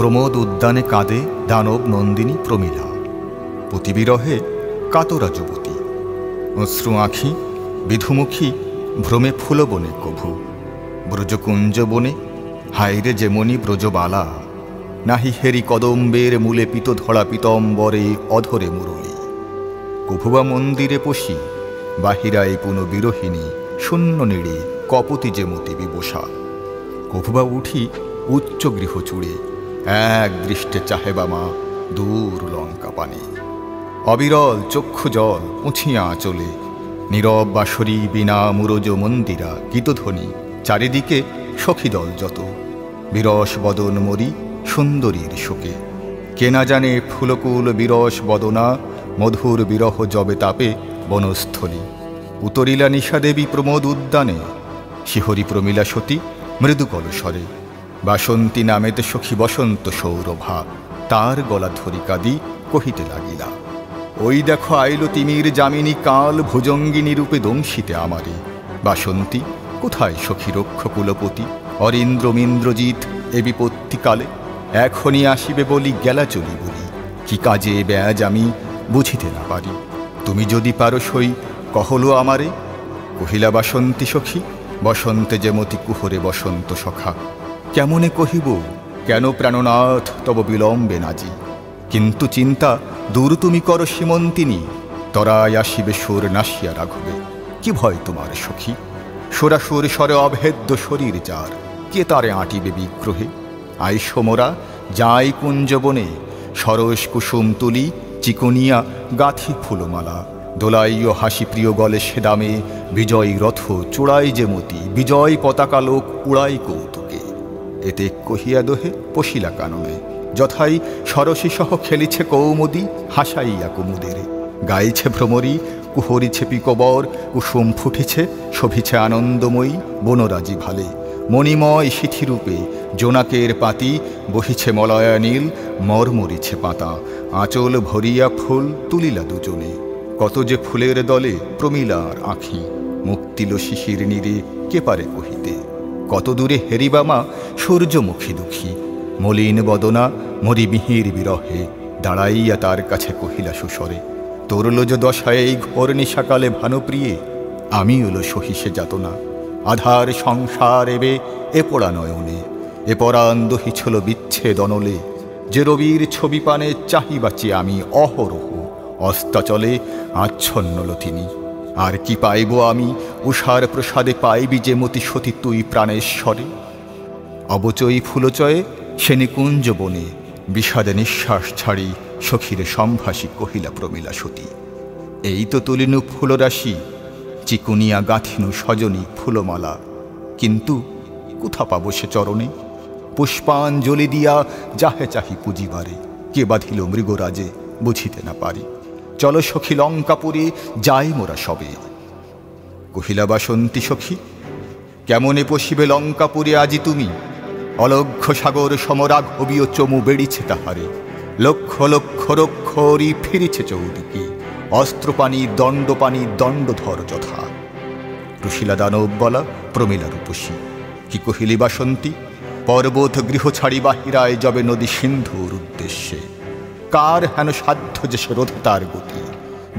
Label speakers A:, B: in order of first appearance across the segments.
A: প্রমোদ উদ্যানে কাঁদে দানব নন্দিনী প্রমীলা। পতিবিরহে কাতরা যুবতী। অশ্রু আঁখি, বিধুমুখী, ভ্রমে ফুলবনে কভু। ব্রজকুঞ্জ বনে হাইরে যেমনি ব্রজবালা নাহি হেরি কদম্বের মূলে পিত ধরা পিতম্বরে অধরে মুরলী। কভুবা মন্দিরে পশি, বাহিরায় পুনঃ বিরোহিনী শূন্য নেড়ে, কপতি যে মতি বিবসা কভুবা উঠি উচ্চ গৃহ চুড়ে এক দৃষ্টে চাহেবা মা, দূর লঙ্কা পানে। অবিরল চক্ষু জল পুঁছিয়া চলে, নীরব বাসরী বিনা মুরজ মন্দিরা গীতধ্বনি, চারিদিকে সখীদল যত। বিরস বদন মরি সুন্দরীর শোকে। কেনা জানে ফুলকুল বিরস বদনা, মধুর বিরহ জবে তাপে বনস্থলী। উতরিলা নিশাদেবী প্রমোদ উদ্যানে, শিহরি প্রমিলা সতী মৃদুকল কলস্বরে বাসন্তী নামেতে সখী বসন্ত সৌরভা, তার গলা ধরি কহিতে লাগিলা, ওই দেখো আইল তিমির যামিনী কাল ভুজঙ্গিনী রূপে দংশিতে আমারে, বাসন্তী, কোথায় সখী রক্ষ কুলপতি, অরিন্দ্রমিন্দ্রজিৎ এ বিপত্তিকালে এখনই আসিবে বলি গেলা চলি বলি, কি কাজে ব্যাজ আমি বুঝিতে না পারি, তুমি যদি পারো সই কহলো আমারে? কহিলা বাসন্তী সখী, বসন্তে যেমতি কুহরে বসন্ত সখা কেমনে কহিব, কেন প্রাণনাথ তব বিলম্বে নাজি। কিন্তু চিন্তা, দূর তুমি কর সীমন্তিনী, তরায় আসিবে সুর নাসিয়া রাঘবে। কি ভয় তোমার সখী? সোরাসুর স্বরে অভেদ্য শরীর যার, কে তারে আঁটিবে বিগ্রহে? আই আইসমোরা যাই কুঞ্জবনে সরস কুসুম তুলি, চিকনিয়া গাথি ফুলমালা। দোলাইও হাসি প্রিয় গলে সেদামে বিজয় রথ চূড়াই যে মতি, বিজয় পতাকা লোক উড়াই কৌতুকে। এতে কহিয়া দোহে পশিলা কাননে, যথাই সরসী সহ খেলিছে কৌমদি, হাসাইয়া কুমুদের। গাইছে ভ্রমরী, কুহরিছে পিকবর, কুসুম ফুটিছে, শোভিছে আনন্দময়ী, বনরাজি ভালে। মণিময় শিথিরূপে জোনাকের পাতি, বহিছে মলয়া নীল, মরমরিছে পাতা। আঁচল ভরিয়া ফুল তুলিলা দুজনে। কত যে ফুলের দলে প্রমিলার আঁখি। মুক্তিল শিশির নীরে কে পারে কহিতে? কত দূরে হেরিবামা সূর্যমুখী দুঃখী। মলিন বদনা মরিবিহির বিরহে দাঁড়াইয়া তার কাছে কহিলা সুস্বরে তরুলজ দশায় এই ঘোর নিশাকালে ভানুপ্রিয়ে, আমি হলো সহিসে যাতনা। আধার সংসার এবে এ পোড়া নয়নে এ পরাণ দহিছল বিচ্ছেদ অনলে। যে রবির ছবি পানে চাহিবাচি আমি অহরহ, অস্তাচলে আচ্ছন্নল লথিনী আর কি পাইব আমি? উষার প্রসাদে পাইবি যে মতি সতী তুই প্রাণেশ্বরে? অবচয়ী ফুলচয়ে সে নিকুঞ্জ বনে, বিষাদে নিঃশ্বাস ছাড়ি সখীরে সম্ভাসী কহিলা প্রমিলা সতী। এই তো তুলিনু ফুলরাশি, চিকুনিয়া গাঁথিনু সজনী ফুলমালা। কিন্তু কোথা পাব সে চরণে? পুষ্পাঞ্জলি দিয়া যাহে চাহি পুঁজিবারে, কে বাঁধিল মৃগরাজে বুঝিতে না পারি। চল সখী লঙ্কাপুরে যাই মোরা সবে। কহিলা, বাসন্তী সখী, কেমনে পশিবে লঙ্কাপুরে আজি তুমি? অলক্ষ সাগর সমরাগ সমরাঘবীয় চমু বেড়িছে তাহারে। লক্ষ লক্ষ রক্ষরি ফিরিছে চৌদিকে। অস্ত্রপানি দণ্ডপানি দণ্ডধর যথা। রুশিলা দানব বলা প্রমিলা রূপসী, কি কহিলি, বাসন্তী? পর্বত গৃহ ছাড়ি বাহিরায় যবে নদী সিন্ধুর উদ্দেশ্যে। কার হেন সাধ্য যে রোধ তার গতি?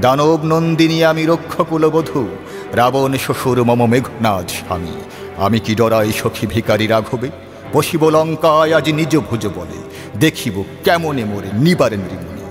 A: দানব নন্দিনী, আমি রক্ষকুলবধূ রাবণ শ্বশুর, মম মেঘনাথ স্বামী। আমি কি ডরাই সখী ভিকারী রাঘবে? বসিব লঙ্কায়, আজ নিজ ভুজ বলে। দেখিব কেমনে মোরে নিবারে নৃমণি।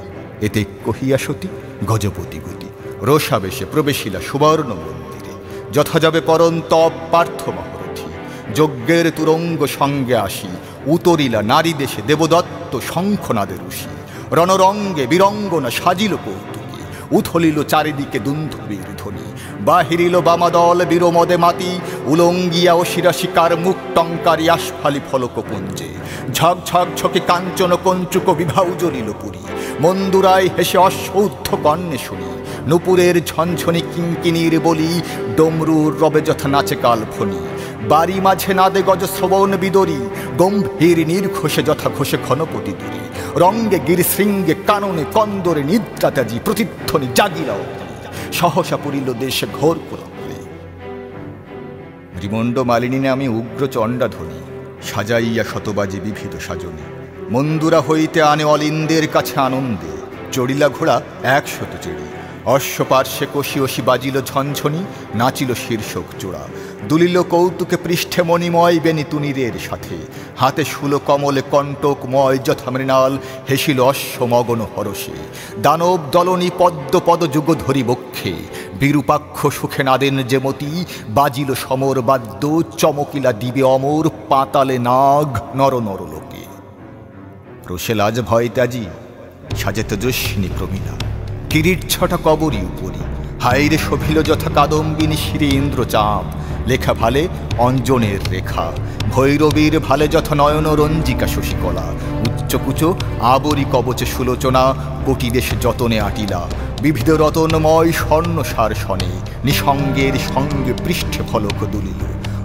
A: এতে কহিয়া সতী, গজপতি গতি। রোষাবেশে প্রবেশিলা সুবর্ণ মন্দিরে। যথা যাবে পরন্তপ পার্থ মহারথী। যজ্ঞের তুরঙ্গ সঙ্গে আসি। উতরিলা নারী দেশে দেবদত্ত শঙ্খনাদের ঋষি রণরঙ্গে বীরঙ্গনা সাজিল কৌতুকী, উথলিল চারিদিকে দুন্ধুবীর ধ্বনি। বাহিরিল বামাদল বীরমদে মাতি, উলঙ্গিয়া ও শিরাশিকার মুখ টঙ্কারি আশফালি ফলক পুঞ্জে। ঝক ঝক ঝকে কাঞ্চন কঞ্চুক বিভাউ জ্বলিল পুরী। মন্দুরায় হেসে অশ্বৌদ্ধ কর্ণে শুনি, নুপুরের ঝনঝনি কিঙ্কিনীর বলি, ডমরুর রবে যথা নাচে কাল কালফনি বাড়ি মাঝে নাদে গজ শ্রবণ বিদরি, গম্ভীর নির্ঘোষে যথা ঘোষে ক্ষণপতি দূরে। রঙ্গে গিরিশৃঙ্গে কাননে কন্দরে নিদ্রাতাজি প্রতিধ্বনি জাগিলাও। সহসা পুরিল দেশে ঘোর পুরলে রিমণ্ড মালিনী আমি উগ্র চণ্ডাধ্বনি সাজাইয়া শতবাজি বিভিদ সাজনে। মন্দুরা হইতে আনে অলিন্দের কাছে আনন্দে, চড়িলা ঘোড়া একশত চেড়ি। অশ্বপার্শ্বে কষি অসি বাজিল ঝনঝনি, নাচিল শীর্ষক চূড়া। দুলিল কৌতুকে পৃষ্ঠে মণিময় বেনি তুনিরের সাথে। হাতে শুলো কমলে কণ্টকময় যথা মৃণাল হেসিল অশ্বমগন হরসে দানব দলনি পদ্ম পদ যুগ ধরি বক্ষে। বিরূপাক্ষ সুখে নাদেন যে মতি, বাজিল সমর বাদ্য, চমকিলা দিবে অমর, পাতালে নাগ, নর নরলোকে রোশেলাজ ভয় ত্যাজি সাজে তেজস্বিনী প্রমিলা। কিরিট ছটা কবরই উপরি। হাইরে শোভিল যথা কাদম্বিনী শিরে ইন্দ্রচাপ লেখা ভালে অঞ্জনের রেখা। ভৈরবীর ভালে যথা নয়ন রঞ্জিকা শশীকলা। উচ্চকুচ আবরি কবচে সুলোচনা, কোটি দেশে যতনে আটিলা। বিবিধ রতনময় স্বর্ণ সার শনে, নিসঙ্গের সঙ্গে পৃষ্ঠে ফলক দুলিল।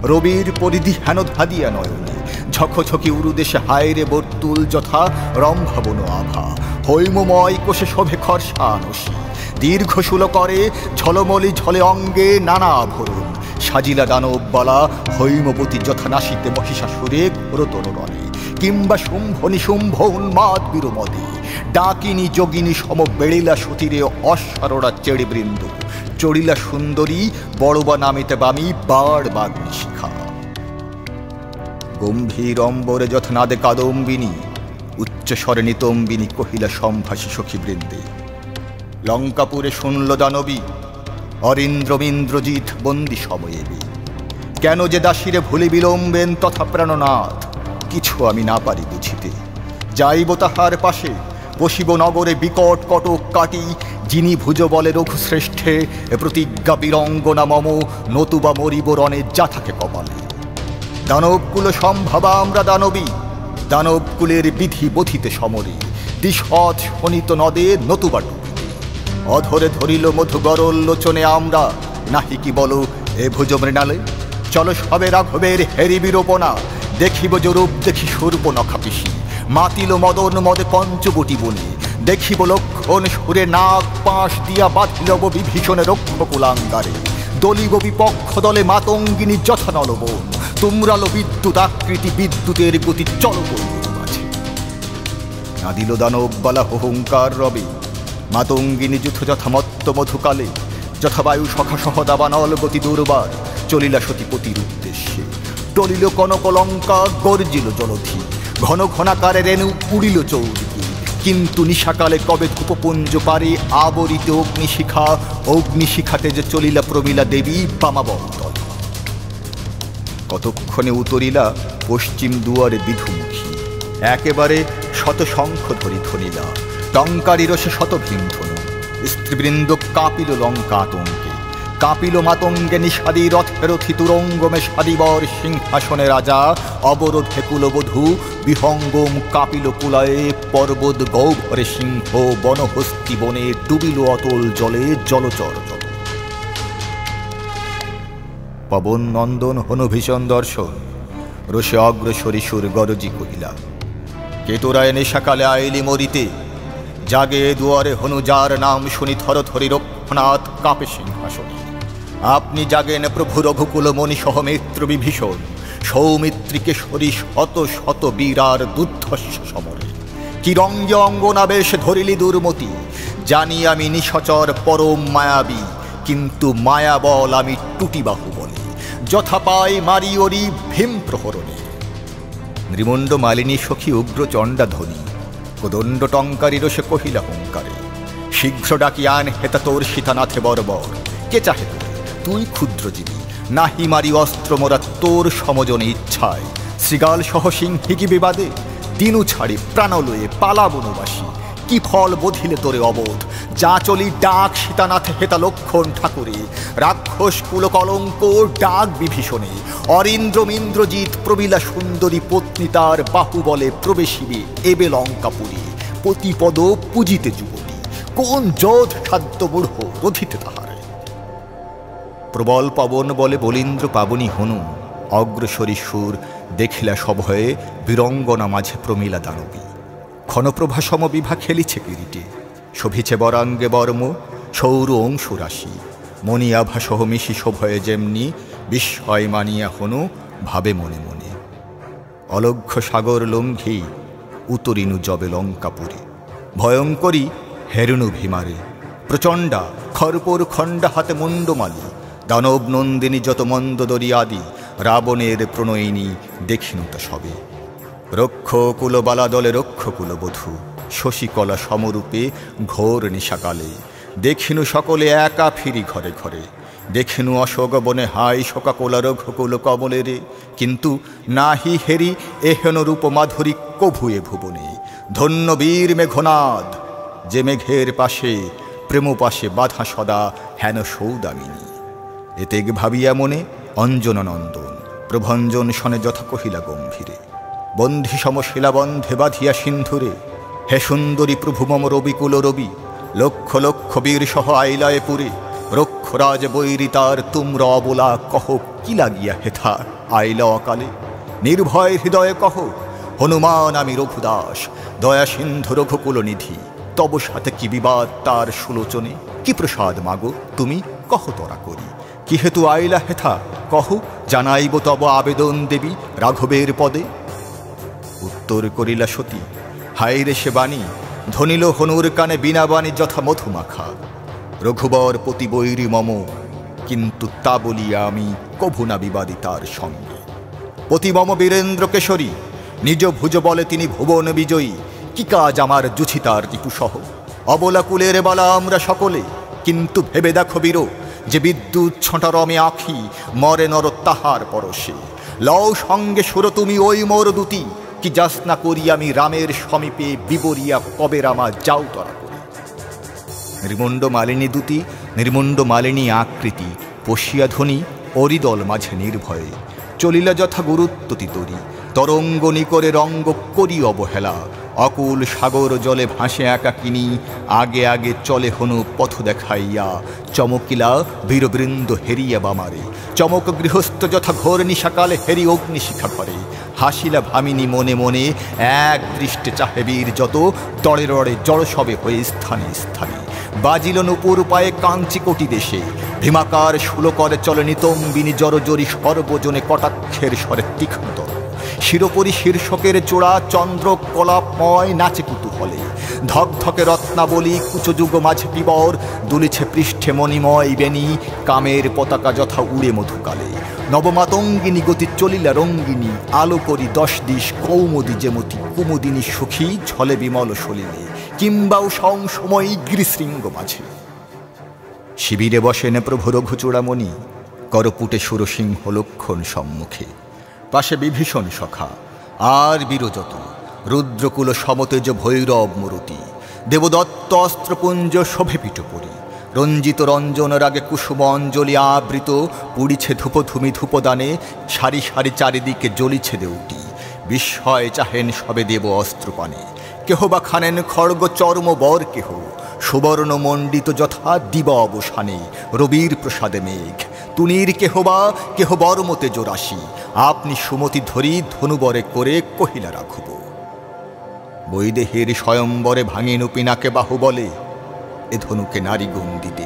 A: রবির পরিধি হেন ধাদিয়া নয়নে, ঝকঝকি উরুদেশে হায়রে বর্তুল যথা রম্ভাবন আভা। হৈমময় কোষে শোভে খরসানসী দীর্ঘ শুল করে, ঝলমলি ঝলে অঙ্গে নানা আভরণ। সাজিলা দানব বলা, হৈমবতী যথা নাসিতে মহিষাসুরে রতন রণে কিংবা শুম্ভ নিশুম্ভ উন্মাদ বীরমদে। ডাকিনী যোগিনী সম বেড়িলা সতীরে অশ্বারোড়া চেড়ে বৃন্দ চড়িলা সুন্দরী বড়বা নামিতে বামি বার বাগ্নি শিখা। গম্ভীর অম্বরে যথনাদে কাদম্বিনী। উচ্চস্বরে নিতম্বিনী কহিলা সম্ভাসী সখী বৃন্দে লঙ্কাপুরে শুনল দানবী অরিন্দ্রমিন্দ্রজিৎ বন্দি সময়ে কেন যে দাসীরে ভুলে বিলম্বেন তথা প্রাণনাথ, কিছু আমি না পারি বুঝিতে। যাইব তাহার পাশে, বসিব নগরে বিকট কটক কাটি, যিনি ভুজ বলে রঘুশ্রেষ্ঠে প্রতিজ্ঞা বীরঙ্গনা মম, নতুবা মরিব রণে যা থাকে কপালে। দানবকুল সম্ভাবা আমরা দানবী, দানবকুলের বিধি বথিতে সমরে। দিশৎ শনিত নদে নতুবা অধরে ধরিল মধু গরল লোচনে আমরা। নাহি কি বলো, এ ভুজ মৃণালে? চলো সবে রাঘবের হেরি বিরোপনা। দেখিব জরূপ দেখি সূর্প নখা পিসি। মাতিল মদন মদে পঞ্চবটি বনে। দেখিব লক্ষণ সুরে নাক পাশ দিয়া বাঁধিলব বিভীষণে রক্ষ কুলাঙ্গারে। দলিব বিপক্ষ দলে মাতঙ্গিনী যথা নলবন তোমরালো বিদ্যুৎ আকৃতি বিদ্যুতের গতি চল আছে নাদিল দানব বালা হোহংকার রবে। মাতঙ্গিনী যুথ যথা মত্ত মধুকালে যথা বায়ু সখা সহ দাবানল গতি দুর্বার চলিলা সতীপতির উদ্দেশ্যে। টলিল কনকলঙ্কা, গর্জিল জলধি, ঘন ঘনাকারে রেণু উড়িল চৌদিকে। কিন্তু নিশাকালে কবে ধূপপুঞ্জ পারে আবরিত অগ্নিশিখা অগ্নিশিখাতে যে চলিলা প্রমিলা দেবী বামাবন্তল কতক্ষণে উতরিলা পশ্চিম দুয়ারে বিধুমুখী। একেবারে শত শঙ্খ ধরি ধরিলা টঙ্কারির সে শত ভীমধনু স্ত্রীবৃন্দ কাপিল লঙ্কা আতঙ্কে কাঁপিল মাতঙ্গে নিষাদি রথেরথি তুরঙ্গমে সাদিবর সিংহাসনে রাজা, অবরোধে কুলবধূ, বিহঙ্গম কাপিল কুলায়ে পর্বত গৌভরে সিংহ বনহস্তি বনে ডুবিল অতল জলে জলচর জল পবন নন্দন হনু ভীষণ দর্শন। রসে অগ্রসরী সুর গরজি কহিলা কেতরায় নেশাকালে আইলি মরিতে? জাগে দুয়ারে হনু যার নাম শুনি থর থরি রক্ষনাথ কাপে সিংহাসনে। আপনি জাগেন প্রভু রঘুকুল মণি সহ মিত্র বিভীষণ সৌমিত্রীকে সরি শত শত বীরার দুর্ধস্য সমরে। কিরঙ্গে অঙ্গনাবেশ ধরিলি দুর্মতি। জানি আমি নিশচর পরম মায়াবী, কিন্তু মায়া বল আমি টুটিবাহু বলে। যথা পাই মারি ওরি ভীম প্রহরণে। নৃমণ্ড মালিনী সখী উগ্র চণ্ডা ধ্বনি কোদণ্ড টঙ্কারির সে কহিলা হুঙ্কারে শীঘ্র ডাকিয়ান হেতা তোর সীতানাথে বর্বর। কে চাহে তুই ক্ষুদ্র ক্ষুদ্রজীবী নাহি মারি অস্ত্র মোরা তোর সমজনে ইচ্ছায়। শ্রীগাল সহ সিংহিকি বিবাদে? দিনু ছাড়ি প্রাণলয়ে পালা বনবাসী কি ফল বধিলে তোরে অবোধ? যা চলি ডাক সীতানাথ হেতা লক্ষণ ঠাকুরে। রাক্ষস কুল কলঙ্ক ডাক বিভীষণে। অরিন্দ্রমিন্দ্রজিৎ প্রবীলা সুন্দরী পত্নী তার বাহুবলে প্রবেশিবে এবে লঙ্কাপুরী। পতিপদ পূজিতে যুবতী। কোন যোধ খাদ্য মূঢ় রথিতে তাহারে? প্রবল পবন বলে বলীন্দ্র পাবনী হনু অগ্রসরী সুর দেখিলা সভয়ে বীরঙ্গনা মাঝে প্রমীলা দানবী। ক্ষণপ্রভা সমবিভা খেলিছে কিরিটে। শোভিছে বরাঙ্গে বর্ম, সৌর অংশুরাশি। মণি আভা সহ মিশি শোভয়ে যেমনি, বিস্ময় মানিয়া হনু ভাবে মনে মনে। অলক্ষ্য সাগর লঙ্ঘি, উতরিনু জবে লঙ্কাপুরে। ভয়ঙ্করী হেরুনু ভীমারে। প্রচণ্ডা খরপর খণ্ডা হাতে মুন্ডমালি দানব নন্দিনী যত মন্দদরি আদি রাবণের প্রণয়িনী দেখিনু তা সবে। রক্ষ কুলবালা দলে রক্ষ কুলবধূ শশীকলা সমরূপে ঘোর নিশাকালে। দেখিনু সকলে একা ফিরি ঘরে ঘরে। দেখিনু অশোক বনে হাই শোকাকোলা রঘুকুল কমলেরে কিন্তু নাহি হেরি এহেন রূপ মাধুরী কভুয়ে ভুবনে। ধন্য বীর মেঘনাদ, যে মেঘের পাশে, প্রেম পাশে বাধা সদা হেন সৌদামিনী। এতেক ভাবিয়া মনে অঞ্জন নন্দন প্রভঞ্জন শনে যথা কহিলা গম্ভীরে। বন্ধি সমশিলা বন্ধে বাঁধিয়া সিন্ধুরে। হে সুন্দরী প্রভু মম রবিকুল রবি, লক্ষ লক্ষ বীর সহ আইলায় পুরে রক্ষরাজ বৈরি তার তুমর অবলা কহ, কি লাগিয়া হেথা আইলা অকালে। নির্ভয় হৃদয়ে কহ, হনুমান আমি রঘুদাস, দয়া সিন্ধু রঘুকুল নিধি। তব সাথে কি বিবাদ তার সুলোচনে? কি প্রসাদ মাগো? তুমি কহ তরা করি। কি হেতু আইলা হেথা কহ, জানাইব তব আবেদন দেবী রাঘবের পদে। উত্তর করিলা সতী হাইরে সে বাণী, ধনিল হনুর কানে বিনা বাণী যথা মধুমাখা। রঘুবর পতি বৈরি মম, কিন্তু তা বলিয়া আমি কভু না বিবাদী তার সঙ্গে। পতি মম বীরেন্দ্র কেশরী, নিজ ভুজ বলে তিনি ভুবন বিজয়ী, কি কাজ আমার জুছিতার টিপুসহ অবলাকুলের বালা আমরা সকলে, কিন্তু ভেবে দেখো বীর, যে বিদ্যুৎ ছটা রমে আখি মরে নর তাহার পরশে। লও সঙ্গে সুর তুমি ওই মোর দুতি কি যাস না করি আমি রামের সমীপে বিবরিয়া কবে রামা যাও তরা করি। নির্মণ্ড মালিনী দুতি, নির্মণ্ড মালিনী আকৃতি পশিয়া ধ্বনি, অরিদল মাঝে নির্ভয়ে। চলিলা যথা গুরুত্ব তরি তরঙ্গ নিকরে রঙ্গ করি অবহেলা। অকুল সাগর জলে ভাসে একাকিনী আগে আগে চলে হনু পথ দেখাইয়া। চমকিলা বীরবৃন্দ হেরিয়া বামারে। চমক গৃহস্থ যথা ঘোর নিশাকালে হেরি অগ্নিশিখা করে হাসিলা ভামিনী মনে মনে এক দৃষ্টে চাহে বীর যত দড়ে রড়ে জড় সবে হয়ে স্থানে স্থানে। বাজিল নুপুর পায়ে কাঞ্চি কোটি দেশে। ভীমাকার শুলকরে চলে নিতম্বিনী জড়জরি সর্বজনে কটাক্ষের স্বরে তীক্ষ্ণতর শিরোপরি শীর্ষকের চূড়া চন্দ্র কলাপময় নাচে কুতুহলে। ধকধকে রত্নাবলী, কুচযুগ মাঝে পিবর দুলিছে পৃষ্ঠে মণিময় বেনি কামের পতাকা যথা উড়ে মধুকালে। নবমাতঙ্গিনী গতি চলিলা রঙ্গিনী, আলো করি দশ দিশ কৌমদি যেমতি কুমুদিনী সুখী ঝলে বিমল সলিলে। কিংবাও সংসময়ী গিরিশৃঙ্গ মাঝে। শিবিরে বসেন প্রভু রঘুচূড়ামণি, করপুটে সুরসিংহ লক্ষণ সম্মুখে। পাশে বিভীষণ সখা, আর বীরযত রুদ্রকুল সমতেজ ভৈরব মরুতি, দেবদত্ত অস্ত্রপুঞ্জ শোভে পিঠপরি রঞ্জিত রঞ্জন রাগে কুসুম অঞ্জলি আবৃত, পুড়িছে ধূপধুমি ধূপদানে, সারি সারি চারিদিকে জ্বলিছে দেউটি, বিস্ময় চাহেন সবে দেব অস্ত্রপানে কেহ বা খানেন খড়গ চর্ম বর কেহ, সুবর্ণ মণ্ডিত যথা দিবা অবসানে রবির প্রসাদে মেঘ তুনির কেহ বা কেহ বর্মতে জোরাসি। আপনি সুমতি ধরি ধনুবরে করে কহিলা রাখব। বৈদেহের স্বয়ম্বরে ভাঙিনু পিনাকে বাহু বলে এ ধনুকে নারী গুণ দিতে।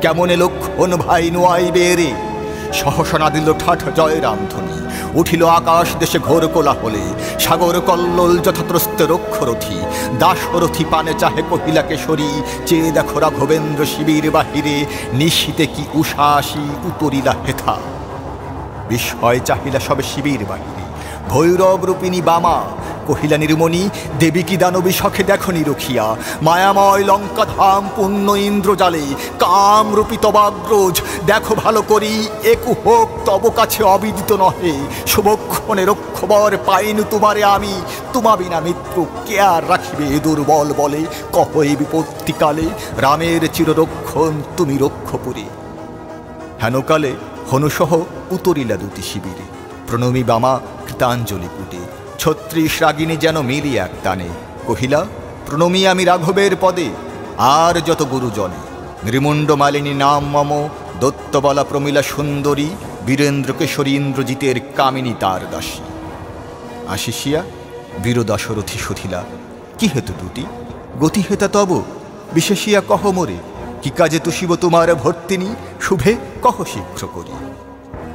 A: কেমনে লক্ষণ ভাই নোয়াইবে রে? সহসনা দিল ঠাঠ জয় রামধ্বনি উঠিল আকাশ, দেশে ঘোর কোলা হলে সাগর কল্লোল যথাত্রস্ত রক্ষরথী। দাসরথী পানে চাহে কহিলা কেশরী চেয়ে দেখো রাঘবেন্দ্র শিবির বাহিরে, নিশীতে কি উষাসী উতরিলা হেথা? বিস্ময় চাহিলা সবে শিবির বাহিরে। ভৈরব রূপিণী বামা কহিলা নির্মণি, দেবী কি দানবী শখে দেখো নিরখিয়া মায়াময় লঙ্কা ধাম পুণ্য ইন্দ্রজালে, কাম রূপী তবাগ্রজ, দেখো ভালো করি, একু হোক, তব কাছে অবিদিত নহে। শুভক্ষণে রক্ষবর পাইনু তোমারে আমি, তোমা বিনা মিত্র কে আর রাখিবে দুর্বল বলে? কহ এই বিপত্তিকালে, রামের চিররক্ষণ তুমি রক্ষপুরে। হেনকালে হনুসহ উতরিলা দুটি শিবিরে। প্রণমী বামা কৃতাঞ্জলি পুটে। ছত্রিশ রাগিনী যেন মিলি এক টানে। কহিলা, প্রণমী আমি রাঘবের পদে, আর যত গুরুজনে। নৃমুণ্ড মালিনী নাম মম, দত্তবলা প্রমিলা সুন্দরী, বীরেন্দ্র কেশরী ইন্দ্রজিতের কামিনী তার দাসী। আশিসিয়া, বীরদাসরথী সুথিলা কি হেতু দুটি? গতি হেতা তব, বিশেষিয়া কহ মোরে, কি কাজে তুষিব তোমার ভর্তিনী, শুভে কহ শীঘ্র করি।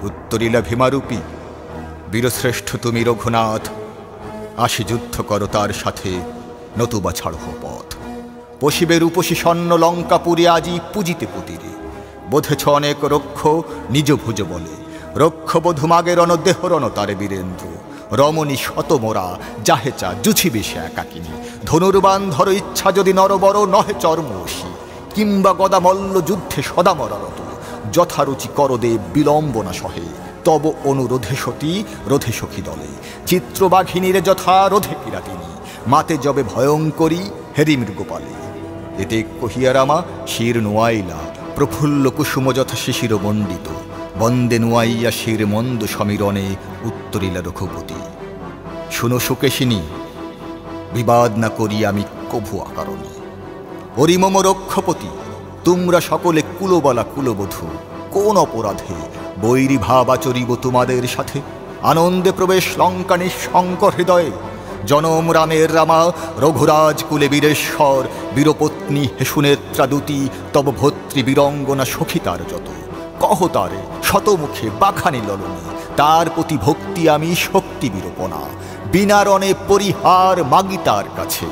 A: উত্তরিলা ভীমারূপী, বীরশ্রেষ্ঠ তুমি রঘুনাথ আসি যুদ্ধ করো তার সাথে, নতুবা ছাড়হ পথ। পশিবের উপসী স্বর্ণ লঙ্কাপুরে আজি পুজিতে পুতিরে। বোধেছ অনেক রক্ষ নিজ ভুজ বলে। রক্ষ বধু মাগের অন দেহরণ তারে বীরেন্দ্র। রমণী শতমোরা যাহেচা জুছিবে সে একাকিনী ধনুর্বান ধর ইচ্ছা যদি নরবর নহে চর্মসী কিংবা গদা মল্ল যুদ্ধে সদা মরারত যথারুচি করদেব বিলম্বনা সহে। তব অনুরোধে সতী, রোধে সখী দলে। চিত্রবাঘিনীরে যথা রোধে কিরাতিনী মাতে যবে ভয়ঙ্করী হেরি মৃগপালে। এতে কহিয়ারামা শির নোয়াইলা, প্রফুল্ল কুসুম যথা শিশির মণ্ডিত বন্দে নুয়াইয়া শির মন্দ সমীরণে উত্তরিলা রঘুপতি। শুনো সুকেশিনী, বিবাদ না করি আমি কভু আকারণে। হরিমম রক্ষপতি, তোমরা সকলে কুলবলা কুলবধূ। কোন অপরাধে? বৈরী ভাব আচরিব তোমাদের সাথে। আনন্দে প্রবেশ লঙ্কা নিঃশঙ্কর হৃদয়ে। জনম রামের রামা, রঘুরাজ কুলে বীরেশ্বর, বীরপত্নী হেসুনেত্রা দুতি তব ভত্রী বীরঙ্গনা সখী তার যত। কহ তারে, শতমুখে বাখানি ললনে, তার প্রতি ভক্তি আমি শক্তি বিরোপনা। বিনারণে পরিহার মাগি তার কাছে।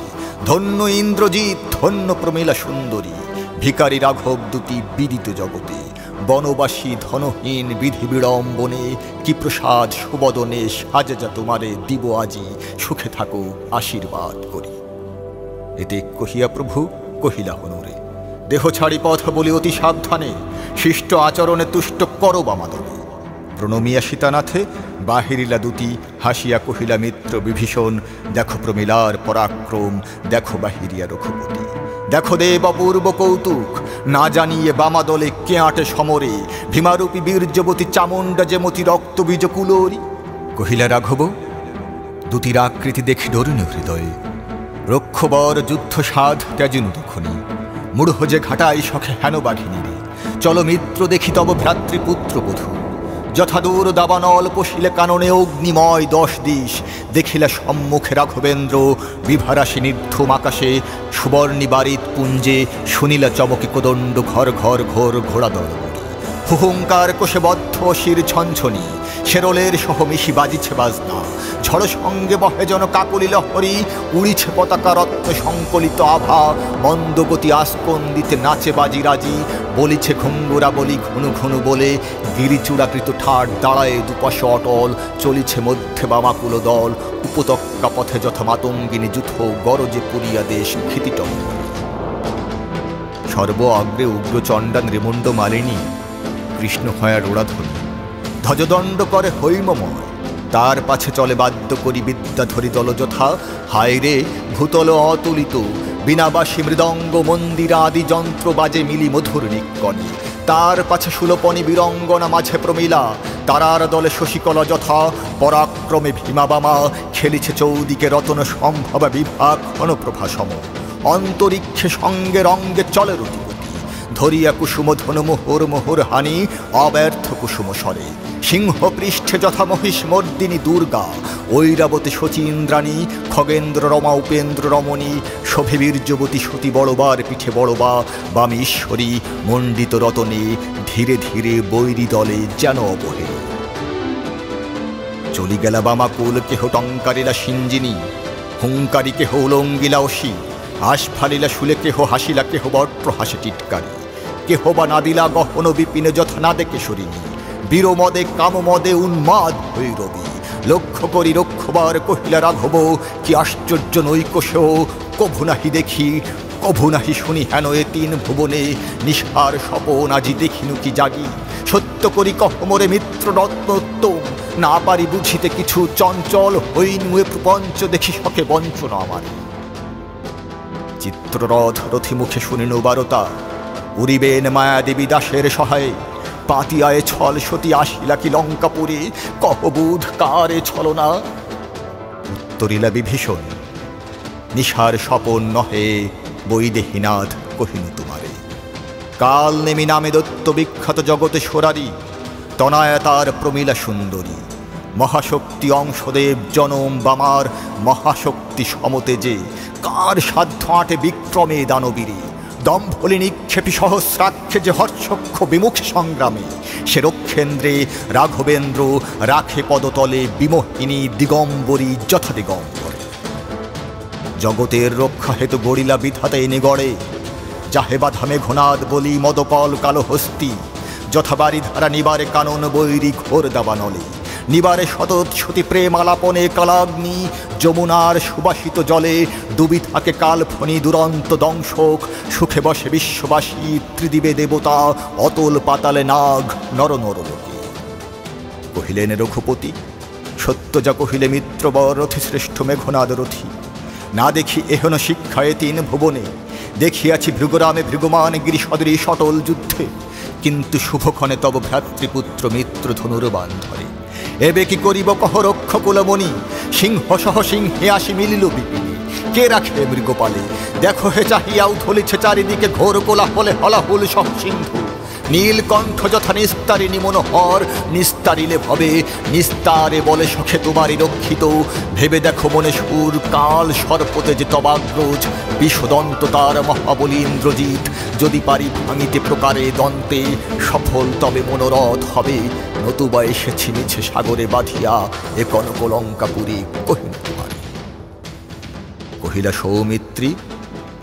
A: ধন্য ইন্দ্রজিৎ, ধন্য প্রমীলা সুন্দরী। ভিকারী রাঘব দুটি বিদিত জগতে। বনবাসী ধনহীন বিধি বিড়ম্বনে কি প্রসাদ সুবদনে সাজা তোমারে দিব আজি, সুখে থাকো, আশীর্বাদ করি। এতে কহিয়া প্রভু, কহিলা হনুরে, দেহ ছাড়ি পথ বলি অতি সাবধানে, শিষ্ট আচরণে তুষ্ট করো বামাদনে প্রণমিয়া সীতানাথে বাহিরিলা দুটি, হাসিয়া কহিলা মিত্র বিভীষণ, দেখো প্রমিলার পরাক্রম, দেখো বাহিরিয়া রঘুপতি। দেখো দেব অপূর্ব কৌতুক। না জানিয়ে বামাদলে কে আটে সমরে। ভীমারূপী বীর্যবতী চামুণ্ডা যেমতি রক্ত বীজ কুলোরি। কহিলা রাঘব দুটির আকৃতি দেখি ডরুন হৃদয়ে। রক্ষবর যুদ্ধ সাধ ত্যাজিনু তখনই মূঢ় যে ঘাটাই শখে হেন বাঘিনী চল মিত্র দেখি তব ভ্রাতৃপুত্র বধূ যথাদূর দাবানল পশিলে কাননে অগ্নিময় দশ দিশ। দেখিলা সম্মুখে রাঘবেন্দ্র, বিভারাশি নির্ধুম আকাশে সুবর্ণী বাড়িত পুঞ্জে, শুনিলা চমকে কোদণ্ড ঘর ঘর ঘোর ঘোড়া দল হুহুঙ্কার কোষে বদ্ধ শির ছনছনি, শেরলের সহ মিশি বাজিছে বাজনা। ঝড় সঙ্গে বহে জন কাকলি লহরি, উড়িছে পতাকা রত্ন সংকলিত আভা মন্দগতি আস্কন্দিতে নাচে বাজি রাজি, বলিছে ঘুঙ্গুরা বলি ঘুনু ঘুনু বলে, গিরিচূড়াকৃত ঠাট দাঁড়ায় দুপাশে অটল, চলিছে মধ্যে বামাকুল দল, উপত্যকা পথে যথা মাতঙ্গিনী যুথ গরজে পুরিয়া দেশ ক্ষিতিটম সর্ব অগ্রে উগ্র চণ্ডা নৃমুণ্ড মালিনী কৃষ্ণ হয়া রোড়াধনী। ধ্বজদণ্ড করে হৈমময়। তার পাছে চলে বাদ্য করি বিদ্যা ধরি দল যথা হায় রে, ভূতল অতুলিত বিনাবাসী মৃদঙ্গ মন্দির আদি যন্ত্র বাজে মিলি মধুর নিকণে তার পাছে সুলপনি বীরঙ্গনা মাঝে প্রমিলা। তারার দলে শশিকলা যথা, পরাক্রমে ভীমাবামা। খেলিছে চৌদিকে রতন সম্ভব বিভাগ ঘনপ্রভা সম। অন্তরিক্ষে সঙ্গে রঙ্গে চলে রতিপতি ধরিয়া কুসুম ধন মোহর মোহর হানি, অব্যর্থ কুসুম স্বরে। সিংহ পৃষ্ঠে যথা মহিষ মর্দিনী দুর্গা, ঐরাবতী শচীন্দ্রাণী, খগেন্দ্র রমা উপেন্দ্র রমণী শোভে বীর্যবতী সতী বড়বার পিঠে বড়বা বামী ঈশ্বরী মণ্ডিত রতনে ধীরে ধীরে বৈরী দলে যেন অবহে চলি গেলা বামাকুল কেহ টঙ্কারিলা সিঞ্জিনী, হুঙ্কারি কেহ উলঙ্গিলা অসি হাস ফালিলা শুলে কেহ হাসিলা কেহ বট্র হাসে টিটকারি। কেহ বা নাদিলা গহন বিপিনে যথা না দেখে সরিনি বীরমদে কামমদে উন্মাদ হই রবি। লক্ষ্য করি রক্ষবার কহিলা রাঘব, কি আশ্চর্য নৈকশেও কভু নাহি দেখি, কভু নাহি শুনি হেন এ তিন ভুবনে। নিশার স্বপন আজি দেখিনু কি জাগি। সত্য করি কহমরে মিত্র রত্নোত্তম না পারি বুঝিতে কিছু চঞ্চল হইনু এ প্রপঞ্চ, দেখি শখে বঞ্চনা আমার। চিত্ররথ রথিমুখে শুনিন বারতা উড়িবেন মায়াদেবী দাসের সহায়ে। পাতিয়ায় ছল সতী আসিলা কি লঙ্কাপুরে? কহবুধ কারে ছলনা উত্তরিলা বিভীষণ, নিশার স্বপন নহে বৈদেহীনাথ কহিনু তোমারে। কাল নেমি নামে দত্ত বিখ্যাত জগতে সোরারি তনায় তার প্রমীলা সুন্দরী। মহাশক্তি অংশদেব জনম বামার মহাশক্তি সমতে যে, কার সাধ্য আটে বিক্রমে দানবীরে? দম্ভলি নিক্ষেপী সহস্রাক্ষে যে হর্ষক্ষ বিমুখ সংগ্রামে, সে রক্ষেন্দ্রে, রাঘবেন্দ্র, রাখে পদতলে বিমোহিনী, দিগম্বরী যথা দিগম্বরে জগতের রক্ষা হেতু গড়িলা বিধাতে এনে গড়ে যাহে বাধামে ঘোনাদ বলি মদকল কালো হস্তি যথাবারি ধারা নিবারে কানন বৈরি ঘোর দাবা নলে নিবারে শতৎ সতী প্রেম আলাপনে কালাগ্নি, যমুনার সুবাসিত জলে ডুবি থাকে কাল ফণি দুরন্ত দংশক, সুখে বসে বিশ্ববাসী ত্রিদিবে দেবতা, অতল পাতালে নাগ, নর নরলোকে কহিলেন, রঘুপতি সত্য যা কহিলে, মিত্রবর রথি শ্রেষ্ঠ মেঘনাদ রথি। না দেখি এহন শিক্ষায় তিন ভুবনে। দেখিয়াছি ভৃগরামে ভৃগুমান গিরি সদরি সটল যুদ্ধে। কিন্তু শুভক্ষণে তব ভ্রাতৃপুত্র মিত্র ধনুর বান ধরে। এবে কি করিব কহ রক্ষ কুলমণি সিংহ সহ সিংহে আসি মিলিল বিপিনী। কে রাখে মৃগপালে? দেখো হে চাহিয়াও ধলিছে চারিদিকে ঘোর কোলা হলে হলাহুল সহ সিন্ধু। নীলকণ্ঠ যথা নিস্তারিণী মনোহর নিস্তারিলে ভবে, নিস্তারে বলে সখে তোমারই রক্ষিত। ভেবে দেখো মনে সুর, কাল সর্পতে যে তবাগ্রজ বিষদন্ত তার মহাবলী ইন্দ্রজিৎ। যদি পারি ভাঙিতে প্রকারে দন্তে, সফল তবে মনোরথ হবে। নতুবা এসেছি মিছে সাগরে বাঁধিয়া, এ কনকলঙ্কাপুরী কহিন কহিলা সৌমিত্রী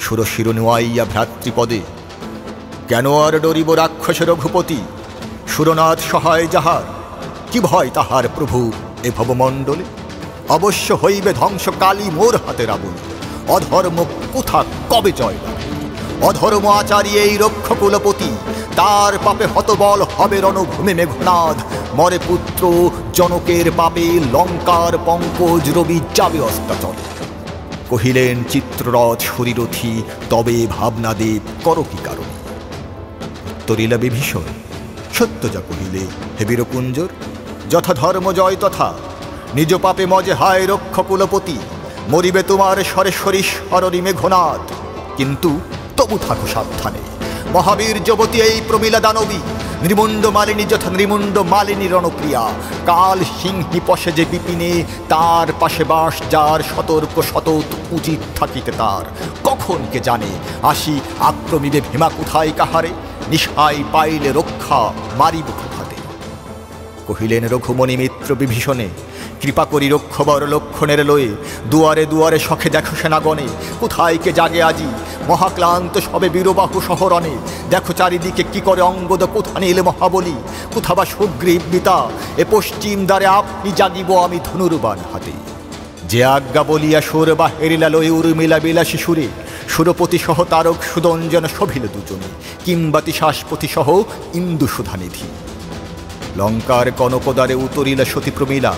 A: সুরশির নোয়াইয়া ভ্রাতৃপদে কেন আর ডরিব রাক্ষস রঘুপতি সুরনাথ সহায় যাহার, কি ভয় তাহার প্রভু এ ভবমণ্ডলে? অবশ্য হইবে ধ্বংস কালী মোর হাতে রাবণ। অধর্ম কোথা, কবে জয়? অধর্ম আচারী এই রক্ষ কুলপতি তার পাপে হতবল হবে রণভূমি মেঘনাদ। মরে পুত্র, জনকের পাপে লঙ্কার পঙ্কজ রবি যাবে অস্তাচলে। কহিলেন চিত্ররথ শরীরথী তবে ভাবনাদেব, কর কি কারণ? উত্তরিলা বিভীষণ। সত্য যা কহিলে হে বীরকুঞ্জর যথা ধর্ম জয় তথা। নিজ পাপে মজে হায় রক্ষ কুলপতি, মরিবে তোমার সরেশ্বরী স্মরণী মেঘনাথ কিন্তু তবু থাকো সাবধানে, মহাবীর যবতী এই প্রমীলা দানবী নৃমুণ্ড মালিনী যথা নৃমুণ্ড মালিনী রণপ্রিয়া। কাল সিংহি পশে যে বিপিনে, তার পাশে বাস যার সতর্ক সতত উচিত থাকিতে তার। কখন কে জানে, আসি আক্রমিবে ভীমা কোথায় কাহারে? নিশায় পাইলে রক্ষা মারিব কোথাতে? কহিলেন, রঘুমণি মিত্র বিভীষণে কৃপা করি রক্ষবর লক্ষণের লয়ে। দুয়ারে দুয়ারে শখে দেখো সেনাগণে, কোথায় কে জাগে আজি? মহাক্লান্ত সবে বীরবাহু শহরণে। দেখো চারিদিকে কি করে অঙ্গদ, কোথা নীল মহাবলী? কোথা বা সুগ্রীব বিতা এ পশ্চিম দ্বারে আপনি জাগিব আমি ধনুর্বান হাতে। যে আজ্ঞা বলিয়া সুর বা হেরিলা লয়ে উর্মিলা বিলাসী সুরে, সুরপতি সহ তারক সুদঞ্জন শোভিল দুজনে কিংবাতি শ্বাসপতি সহ ইন্দু সুধানিধি লঙ্কার কনকদারে উতরিল সতী প্রমিলা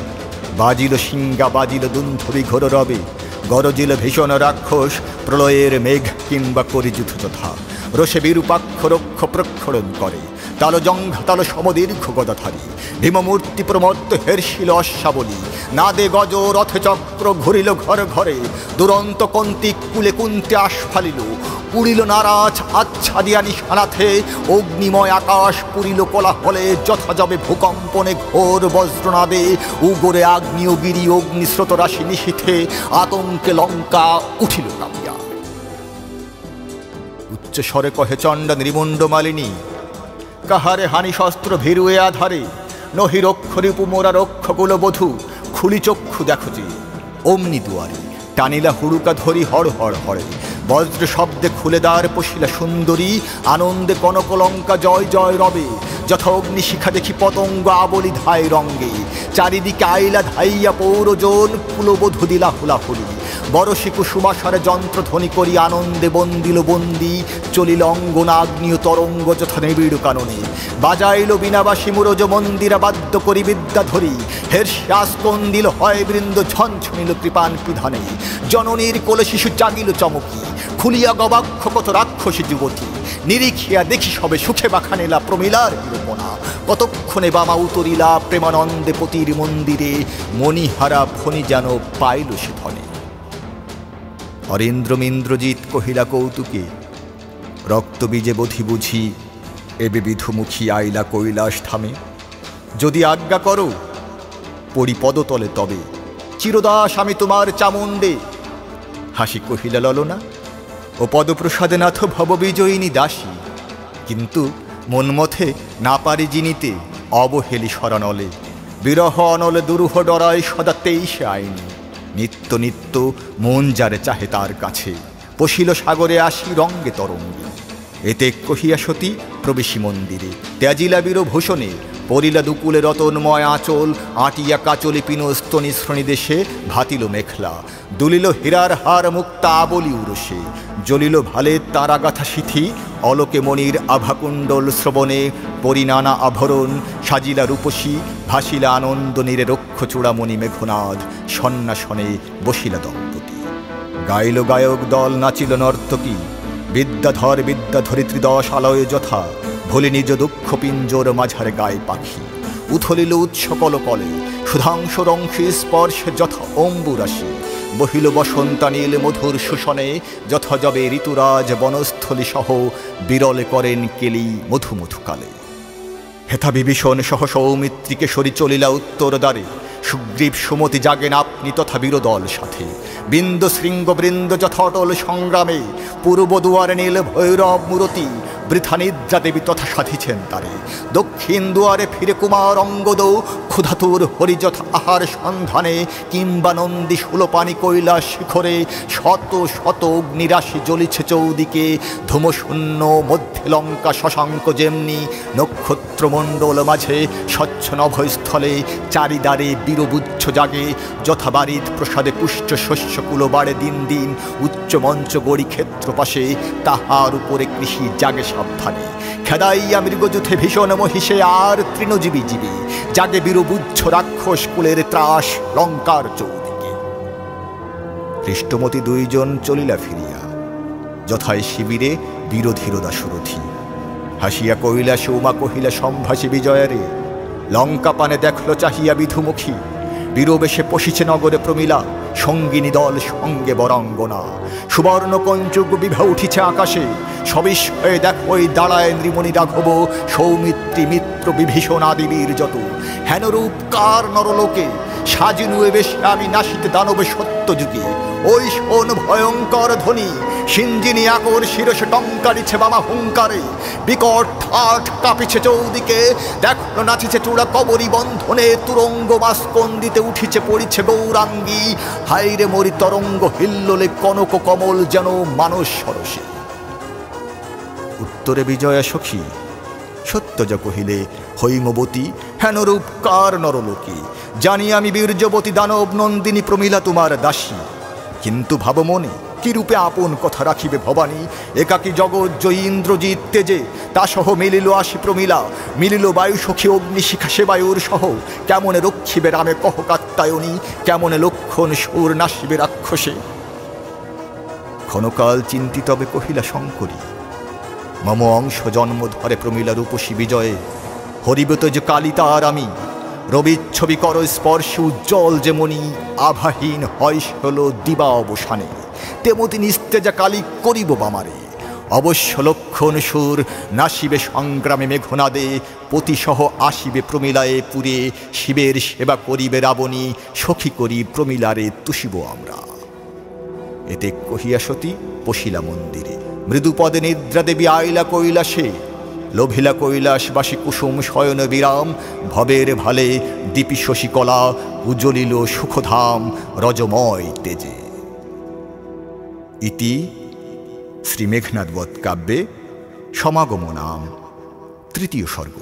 A: বাজিল সিংহা, বাজিল দুন্ধবি ঘোর রবে, গরজিল ভীষণ রাক্ষস, প্রলয়ের মেঘ কিংবা করিযুথ যথা রসে বিরূপাক্ষ রক্ষ প্রক্ষরণ করে। তাল জঙ্ঘ, তাল সমদীর্ঘ গদাধারী। ভীমমূর্তি প্রমত্ত হের্ষিল অশ্বাবলী। নাদে গজ রথ চক্র ঘুরিল ঘর ঘরে। দুরন্ত কন্তিক কুলে কুন্তে আশ ফালিল। উড়িল নারাজ আচ্ছাদিয়া নিশানাথে। অগ্নিময় আকাশ পুরিল কোলাহলে। যথাযবে ভূকম্পনে ঘোর বজ্রনাদে। উগরে আগ্নেয়গিরি অগ্নিস্রোত রাশি নিশীথে। আতঙ্কে লঙ্কা উঠিল কামিয়া। উচ্চ স্বরে কহে চণ্ডা নৃমুণ্ড মালিনী কাহারে হানি শস্ত্র ভিরুয়ে আধারে? নহি রক্ষরিপু মোরা রক্ষকুল বধু, খুলি চক্ষু দেখো যে। অমনি দুয়ারে, টানিলা হুড়ুকা ধরি হড় হড় হরে বজ্র শব্দে খুলে দাঁড় পশিলা সুন্দরী, আনন্দে কনকলঙ্কা জয় জয় রবে। যথা অগ্নিশিখা দেখি পতঙ্গ আবলি ধায় রঙ্গে। চারিদিকে আইলা ধাইয়া পৌরজন কুলবধূ দিলা হুলাহুলি। বরশি কুসুমাসারে যন্ত্রধ্বনি করি আনন্দে বন্দিল বন্দি, চলিল অঙ্গন তরঙ্গ যথা নিবিড় কাননে। বাজাইল বিনাবাসী মুরজ মন্দিরা বাদ্য করি বিদ্যা ধরি। হের শ্বাসকন্দিল হয় বৃন্দ ঝনঝনিল কৃপান পিধানে। জননীর কোলে শিশু জাগিল চমকি। খুলিয়া গবাক্ষ কত রাক্ষসী যুবতী। নিরিখিয়া দেখি সবে সুখে বাখানেলা প্রমিলার বিরূপনা। কতক্ষণে বামা উতরিলা প্রেমানন্দে পতির মন্দিরে, মণিহারা ফণি যেন পাইল সে ধনে। অরেন্দ্রমিন্দ্রজিৎ কহিলা কৌতুকে, রক্তবীজে বধি বুঝি এবে বিধুমুখী আইলা কৈলাস থামে যদি আজ্ঞা করো পড়ি পদতলে তবে। চিরদাস আমি তোমার চামুণ্ডে। হাসি কহিলা ললনা। ও পদপ্রসাদে নাথ ভববিজয়িনী দাসী। কিন্তু মনমথে না পারি জিনিতে অবহেলি শরণলে। বিরহ অনলে দুরূহ ডরায় সদা তেইশে আইনি। নিত্য নিত্য মন যারে চাহে তার কাছে, পশিল সাগরে আসি রঙ্গে তরঙ্গে। এতে কহিয়া সতী প্রবেশী মন্দিরে ত্যাজিলা বীর ভূষণে পরিলা দুকুলে রতনময় আঁচল, আটিয়া কাচলি পিনস্তনি শ্রণী দেশে ভাতিল মেখলা। দুলিল হীরার হার মুক্তা আবলি উরসে। জ্বলিল ভালে তারাগাথা সিথি, অলোকে মণির আভাকুণ্ডল শ্রবণে পরিনানা আভরণ, সাজিলা রূপসী, ভাসিলা আনন্দ নীরে রক্ষ চূড়ামণি মেঘনাদ, সন্ন্যাসনে বসিলা দম্পতি। গাইল গায়ক দল নাচিল নর্তকী, বিদ্যাধর বিদ্যা ধরিত্রী দশ আলয় যথা ভুলি নিজ দুঃখ পিঞ্জোর মাঝার গায়ে পাখি। উথলিল উৎসকল কলে, সুধাংশ রংশী স্পর্শে যথা অম্বুরাশি। বহিল বসন্তানীল মধুর শোষণে যথাযবে ঋতুরাজ বনস্থলী সহ বিরল করেন কেলি মধু মধুকালে হেথা বিভীষণ সহ সৌমিত্রীকে সরি চলিলা উত্তর দ্বারে সুগ্রীব সুমতি জাগেন আপনি তথা বিরোদল সাথে। বিন্দ শৃঙ্গ বৃন্দ যথটল সংগ্রামে, পূর্ব দুয়ারে নীল ভৈরব মূরতি, বৃথা নিদ্রা দেবী তথা সাধিছেন তারে। দক্ষিণ দুয়ারে ফিরে কুমার অঙ্গদ, ক্ষুধাতুর হরিযথ আহার সন্ধানে, কিংবা নন্দী সুলপানি কৈলাস শিখরে, শত শত অগ্নিরাশি জ্বলিছে চৌদিকে, ধূমশূন্য মধ্যে লঙ্কা শশাঙ্ক যেমনি নক্ষত্রমণ্ডল মাঝে স্বচ্ছ নভস্থলে চারিদারে বীরবুচ্ছ জাগে, যথাবারিত প্রসাদে পুষ্ট শস্যকুল বাড়ে দিন দিন উচ্চ মঞ্চ গড়ি ক্ষেত্র পাশে তাহার উপরে কৃষি জাগে সাবধানে। খেদাইয়া মৃগযুথে ভীষণ মহিষে, আর তৃণজীবী জীবী, জাগে বীরবুচ্ছ রাক্ষস কুলের ত্রাস লঙ্কার চৌদিকে। হৃষ্টমতি দুইজন চলিলা ফিরিয়া, যথায় শিবিরে বীরধীরদা সুরথি। হাসিয়া কহিলা, সৌমা কহিলা সম্ভাসী বিজয়ারে লঙ্কা পানে দেখল চাহিয়া বিধুমুখী। বীরবেশে পশিছে নগরে প্রমিলা, সঙ্গিনী দল সঙ্গে বরঙ্গনা। সুবর্ণ কঞ্চুক বিভা উঠিছে আকাশে সবিস্ময়ে দেখই দাঁড়ায় নৃমণি রাঘব, সৌমিত্রী মিত্র বিভীষণ আদিবীর যত। হেনরূপ কার নরলোকে সাজিনুয়ে বেশে আমি নাসিতে দানবে সত্য যুগে ওই শোন ভয়ঙ্কর ধ্বনি সিঞ্জিনী আকর শিরসে টঙ্কারিছে বামা হুঙ্কারে। বিকট ঠাট কাঁপিছে চৌদিকে। দেখল নাচিছে চূড়া কবরী বন্ধনে। তুরঙ্গ মাস্কন্দিতে উঠিছে, পড়িছে গৌরাঙ্গী। হাইরে মরি তরঙ্গ হিল্লোলে কনক কমল যেন মানস সরসে। উত্তরে বিজয়া সখী সত্য যা কহিলে, হৈমবতী, হেনরূপ কার নরলোকে? জানি আমি বীর্যবতী দানব নন্দিনী প্রমিলা তোমার দাসী। কিন্তু ভাব মনে কি রূপে আপন কথা রাখিবে ভবানী। একাকি জগৎ জয়ী ইন্দ্রজিৎ তেজে, তা সহ মিলিল আসি প্রমিলা মিলিল বায়ু সখী অগ্নিশিখা সে বায়ুর সহ। কেমনে রক্ষিবে রামে কহ কাত্তায়নী কেমনে লক্ষণ সুর নাসিবে রাক্ষসে। ক্ষণকাল চিন্তিতবে কহিলা শঙ্করী। মম অংশ জন্ম ধরে প্রমিলা রূপসী বিজয়ে। হরিবত যে কালিতার আমি। রবিচ্ছবি কর স্পর্শে উজ্জ্বল যেমনি আভাহীন হয় হল দিবা অবসানে। তেমতি নিস্তেজা কালি করিব বামারে। অবশ্য লক্ষণ সুর, নাসিবে সংগ্রামে মেঘনাদে, পতিসহ আসিবে প্রমিলায়ে পুরে, শিবের সেবা করিবে রাবণী, সখী করি প্রমিলারে তুষিব আমরা। এতে কহিয়া সতী পশিলা মন্দিরে। মৃদুপদে নিদ্রা দেবী আইলা কৈলাসে, লোভিলা কৈলাসবাসী কুসুম শয়ন বিরাম, ভবের ভালে দীপি শশীকলা উজ্জ্বলিল সুখধাম, রজময় তেজে। ইতি শ্রী মেঘনাথ বধ কাব্যে সমাগম নাম তৃতীয় স্বর্গ।